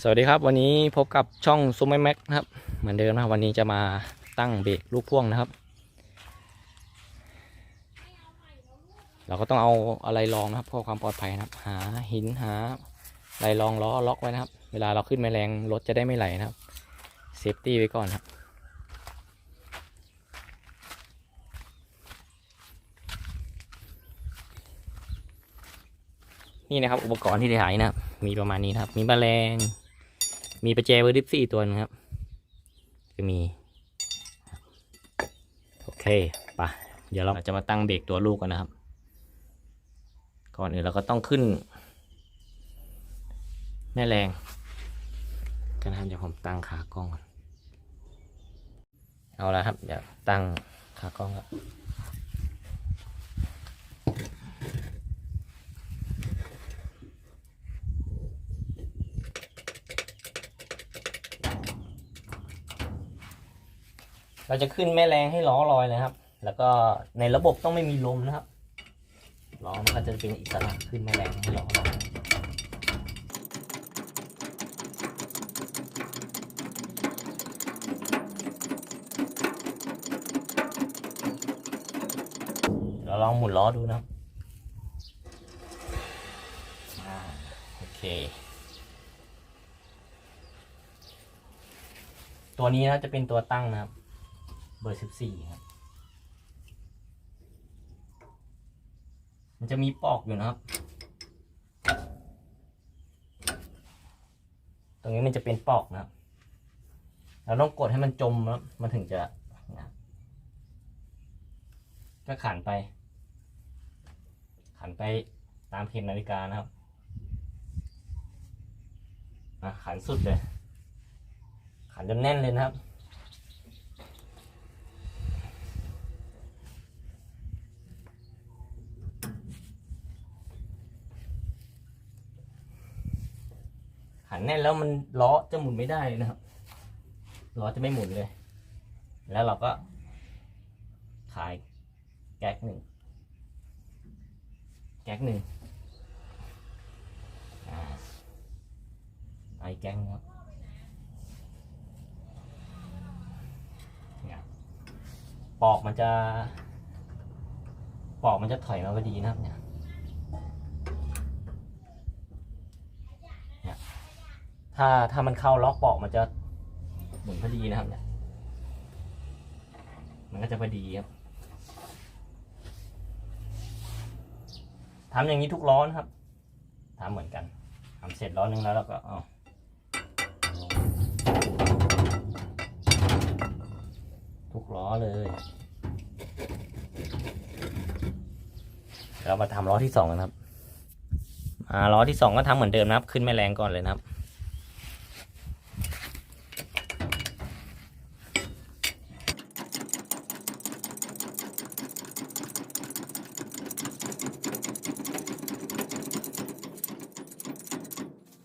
สวัสดีครับวันนี้พบกับช่องซูมแม็กนะครับ เหมือนเดิมนะครับวันนี้จะมาตั้งเบรกลูกพ่วงนะครับ เราก็ต้องเอาอะไรรองนะครับเพื่อความปลอดภัยนะครับ หาหินหาอะไรรองล้อล็อกไว้นะครับ เวลาเราขึ้นแมลงรถจะได้ไม่ไหลนะครับเซฟตี้ไว้ก่อนครับนี่นะครับอุปกรณ์ที่ได้หายนะครับมีประมาณนี้นะครับ มีแมลง มีประแจเบอร์ดิฟซี่ตัวนึงครับจะมี โอเคปะเดี๋ยวเราจะมาตั้งเบรกตัวลูกกันนะครับ ก่อนอื่นเราก็ต้องขึ้น แม่แรงกันนะครับเดี๋ยวผมตั้งขากล้องก่อนเอาละครับ เดี๋ยวตั้งขากล้องครับ เราจะขึ้นแม่แรงให้ล้อลอยเลยครับ แล้วก็ในระบบต้องไม่มีลมนะครับล้อมันก็จะเป็นอิสระขึ้นแม่แรงให้ล้อลอยเราลองหมุนล้อดูนะครับโอเค ตัวนี้นะจะเป็นตัวตั้งนะครับ เบอร์สิบสี่ครับ มันจะมีปอกอยู่นะครับ ตรงนี้มันจะเป็นปอกนะครับ เราต้องกดให้มันจมแล้วมันถึงจะนะก็ขันไป ขันไปตามเข็มนาฬิกานะครับอะขันสุดเลย ขันจนแน่นเลยนะครับ ขันแน่นแล้วมันล้อจะหมุนไม่ได้นะครับล้อจะไม่หมุนเลย แล้วเราก็ขายแก๊กหนึ่งแก๊กหนึ่งไอแก๊กนะครับเนี่ยปอกมันจะ ปอกมันจะถอยมาพอดีนะครับเนี่ย ถ้าถ้ามันเข้าล็อกปอกมันจะหมุนพอดีนะครับเนี่ยมันก็จะพอดีครับทำอย่างนี้ทุกล้อนครับทำเหมือนกันทำเสร็จล้อนนึงแล้วเราก็เอาลงทุกล้อเลยเรามาทำล้อที่สองกันครับอ่าล้อที่สองก็ทำเหมือนเดิมนะครับ ขึ้นแม่แรงก่อนเลยนะครับ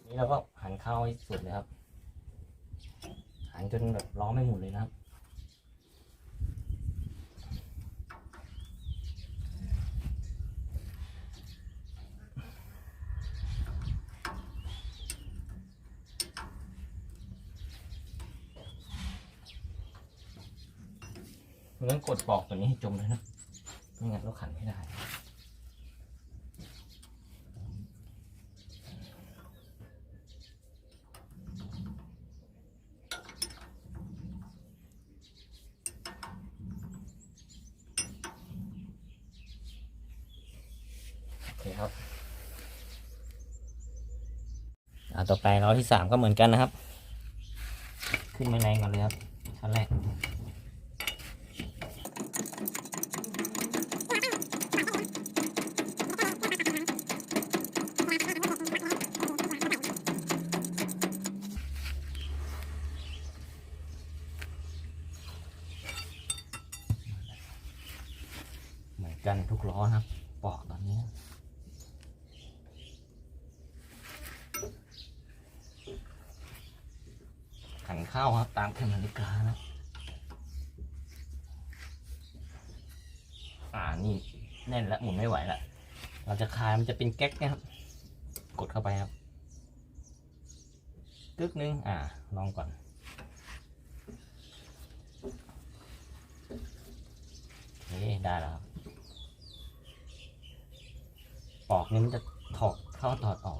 นี่เราก็ หันเข้าให้สุดเลยครับ หันจนแบบล้อไม่หมุนเลยนะครับมันต้องกดปอกตัวนี้ให้จมเลยนะ ไม่งั้นเราขันไม่ได้ โอเคครับอ่า ต่อไปล้อที่สามก็เหมือนกันนะครับ ขึ้นม่แรงก่อนเลยครับชั้นแรกเหมือนกันทุกล้อนะครับปอกตอนนี้ ข้าครับตามเข็มนาฬิกานะ อ่านี่แน่นแล้วหมุนไม่ไหวแล้วเราจะคลายมันจะเป็นแก๊กนะครับ กดเข้าไปครับกึกนึงอ่าลองก่อนโอเคได้แล้วครับปอกนี้มันจะถอดเข้าถอดออก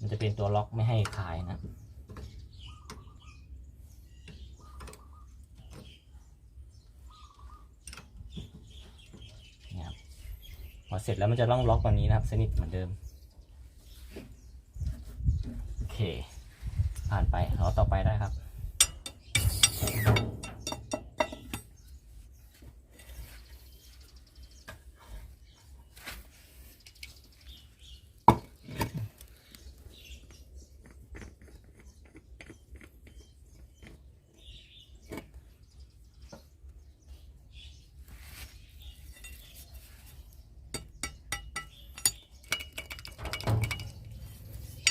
มันจะเป็นตัวล็อกไม่ให้คลายนะ เนี่ยครับพอ เสร็จแล้วมันจะต้องล็อกแบบนี้นะครับ สนิทเหมือนเดิม โอเค ผ่านไปเราต่อไปได้ครับ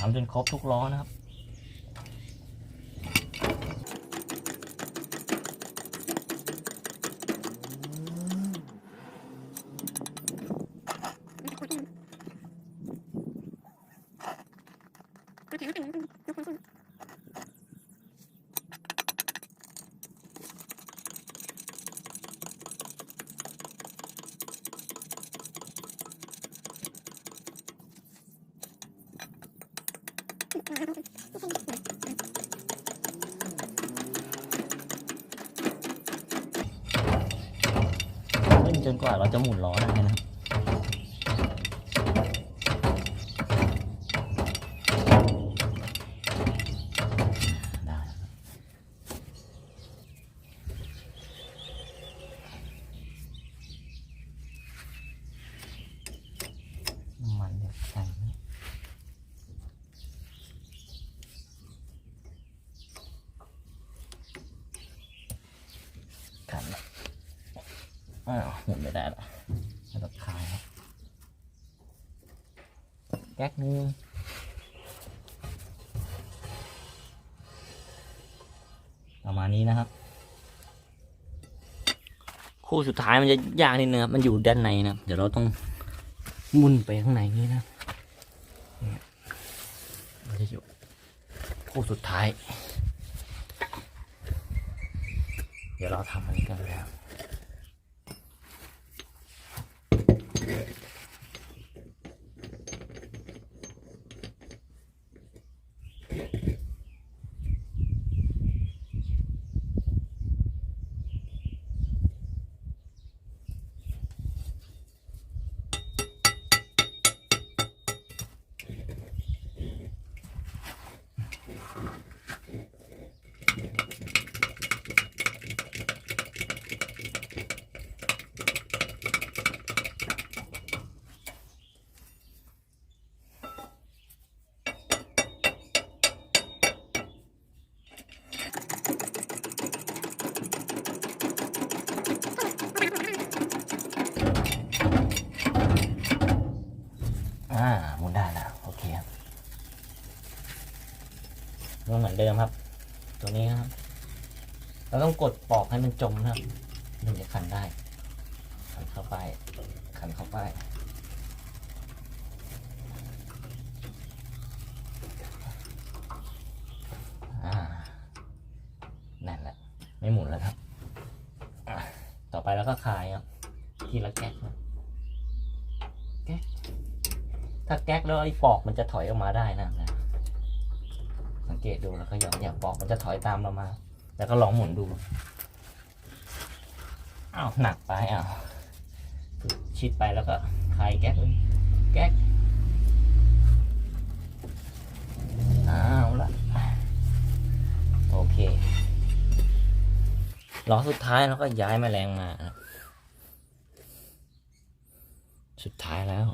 ทำจนครบทุกล้อนะครับ ขึ้นจนกว่าเราจะหมุนล้อได้นะครับได้ครับน้ำมันเด็กใส่ไหมกันละ อ้าวหมุนไม่ได้ละให้เราคลายครับแก๊กนึงประมาณนี้นะครับ คู่สุดท้ายมันจะยากนิดนึงครับ มันอยู่ด้านในนะเดี๋ยวเราต้องมุนไปข้างในนี้นะมันจะอยู่คู่สุดท้าย เดี๋ยวเราทำอันนี้กันเลย ครับ อ่าหมุนได้แล้ว โอเคครับก็เหมื อนเดิมครับ ตัวนี้ครับ เราต้องกดปอกให้มันจมนะครับถึงจะขันได้ ขันเข้าไป ขันเข้าไป อ่า นั่นแหละ ไม่หมุนแล้วครับ ต่อไปแล้วก็คลายครับ ทีละแก๊กแก๊กถ้าแก๊กแล้วไอ้ปอกมันจะถอยออกมาได้นะ เกตดูแล้วก็หย่อนอย่างปอกมันจะถอยตามเรามา แล้วก็ลองหมุนดูอ้าวหนักไปอ้าวชิดไปแล้วก็คลายแก๊กเลยแก๊กอ้าวละโอเคล้อสุดท้ายเราก็ย้ายแมลงมา สุดท้ายแล้ว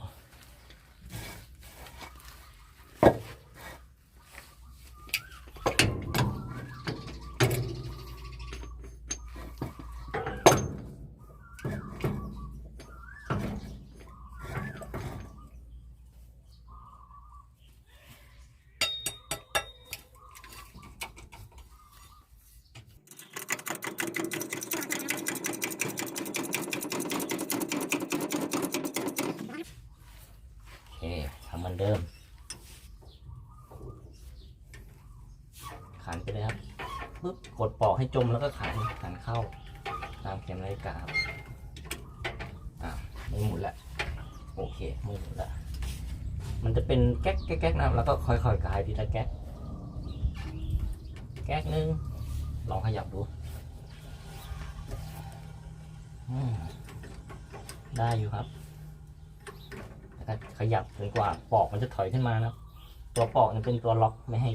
กดปอกให้จมแล้วก็ขันขันเข้า ตามเข็มนาฬิกาอ่าไม่หมุนละโอเคไม่หมุนละมันจะเป็นแก๊กแก๊กนะแล้วก็ค่อยๆกลายทีละแก๊กแก๊กนึงลองขยับดูได้อยู่ครับแล้วก็ขยับจนกว่าปอกมันจะถอยขึ้นมานะตัวปอกมันเป็นตัวล็อกไม่ให้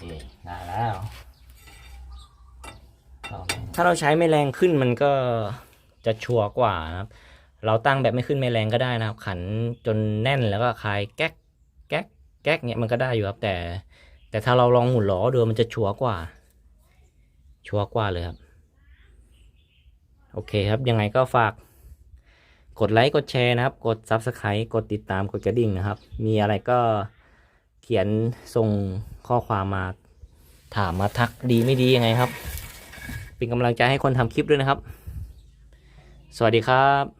คได้แล้วถ้าเราใช้ไม่แรงขึ้นมันก็จะชัวร์กว่านะครับ เราตั้งแบบไม่ขึ้นไม่แรงก็ได้นะครับ ขันจนแน่นแล้วก็คลายแก๊กแก๊กแก๊กเนี่ยมันก็ได้อยู่ครับ แต่ แต่ถ้าเราลองหมุนล้อดูมันจะชัวร์กว่า ชัวร์กว่าเลยครับ โอเคครับ ยังไงก็ฝาก กดไลค์กดแชร์นะครับ กด Subscribe กดติดตามกดกระดิ่งนะครับ มีอะไรก็ เขียนส่งข้อความมาถามมาทักดีไม่ดียังไงครับ เป็นกำลังใจให้คนทำคลิปด้วยนะครับ สวัสดีครับ